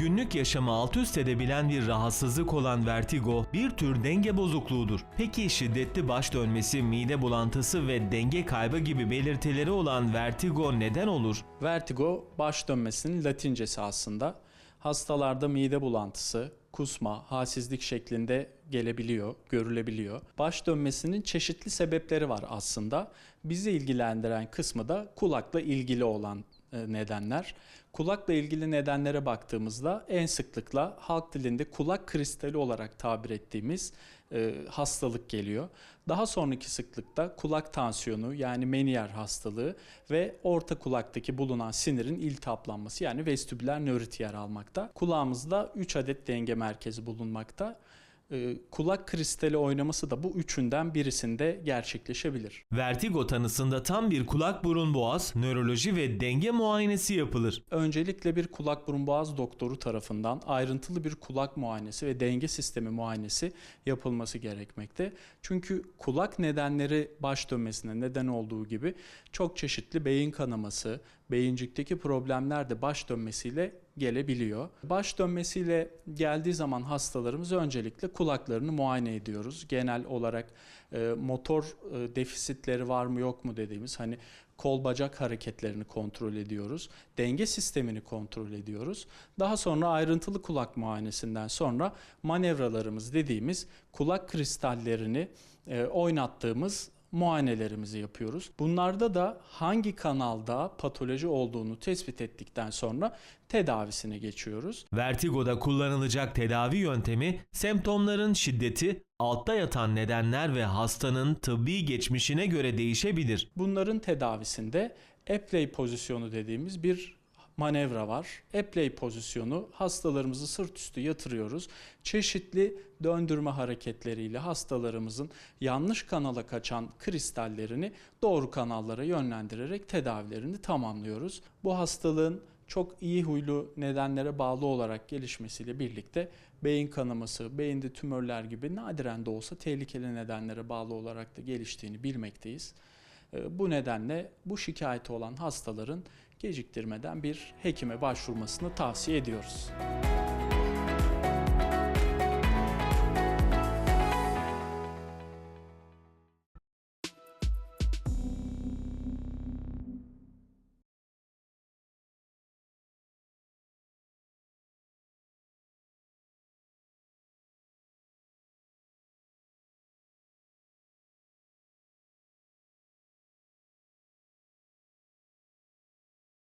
Günlük yaşamı alt üst edebilen bir rahatsızlık olan vertigo bir tür denge bozukluğudur. Peki şiddetli baş dönmesi, mide bulantısı ve denge kaybı gibi belirtileri olan vertigo neden olur? Vertigo baş dönmesinin latincesi aslında. Hastalarda mide bulantısı, kusma, halsizlik şeklinde gelebiliyor, görülebiliyor. Baş dönmesinin çeşitli sebepleri var aslında. Bizi ilgilendiren kısmı da kulakla ilgili olan nedenler. Kulakla ilgili nedenlere baktığımızda en sıklıkla halk dilinde kulak kristali olarak tabir ettiğimiz e, hastalık geliyor. Daha sonraki sıklıkta kulak tansiyonu yani Menier hastalığı ve orta kulaktaki bulunan sinirin iltihaplanması yani vestibüler nörit yer almakta. Kulağımızda 3 adet denge merkezi bulunmakta. E, kulak kristali oynaması da bu üçünden birisinde gerçekleşebilir. Vertigo tanısında tam bir kulak burun boğaz, nöroloji ve denge muayenesi yapılır. Öncelikle bir kulak burun boğaz doktoru tarafından ayrıntılı bir kulak muayenesi ve denge sistemi muayenesi yapılması gerekmekte. Çünkü kulak nedenleri baş dönmesine neden olduğu gibi çok çeşitli beyin kanaması, beyincikteki problemler de baş dönmesiyle gelebiliyor. Baş dönmesiyle geldiği zaman hastalarımız öncelikle kulaklarını muayene ediyoruz. Genel olarak e, motor e, defisitleri var mı yok mu dediğimiz hani kol bacak hareketlerini kontrol ediyoruz. Denge sistemini kontrol ediyoruz. Daha sonra ayrıntılı kulak muayenesinden sonra manevralarımız dediğimiz kulak kristallerini e, oynattığımız muayenelerimizi yapıyoruz. Bunlarda da hangi kanalda patoloji olduğunu tespit ettikten sonra tedavisine geçiyoruz. Vertigoda kullanılacak tedavi yöntemi, semptomların şiddeti, altta yatan nedenler ve hastanın tıbbi geçmişine göre değişebilir. Bunların tedavisinde Epley pozisyonu dediğimiz bir manevra var. Epley pozisyonu hastalarımızı sırt üstü yatırıyoruz. Çeşitli döndürme hareketleriyle hastalarımızın yanlış kanala kaçan kristallerini doğru kanallara yönlendirerek tedavilerini tamamlıyoruz. Bu hastalığın çok iyi huylu nedenlere bağlı olarak gelişmesiyle birlikte beyin kanaması, beyinde tümörler gibi nadiren de olsa tehlikeli nedenlere bağlı olarak da geliştiğini bilmekteyiz. E, Bu nedenle bu şikayeti olan hastaların geciktirmeden bir hekime başvurmasını tavsiye ediyoruz.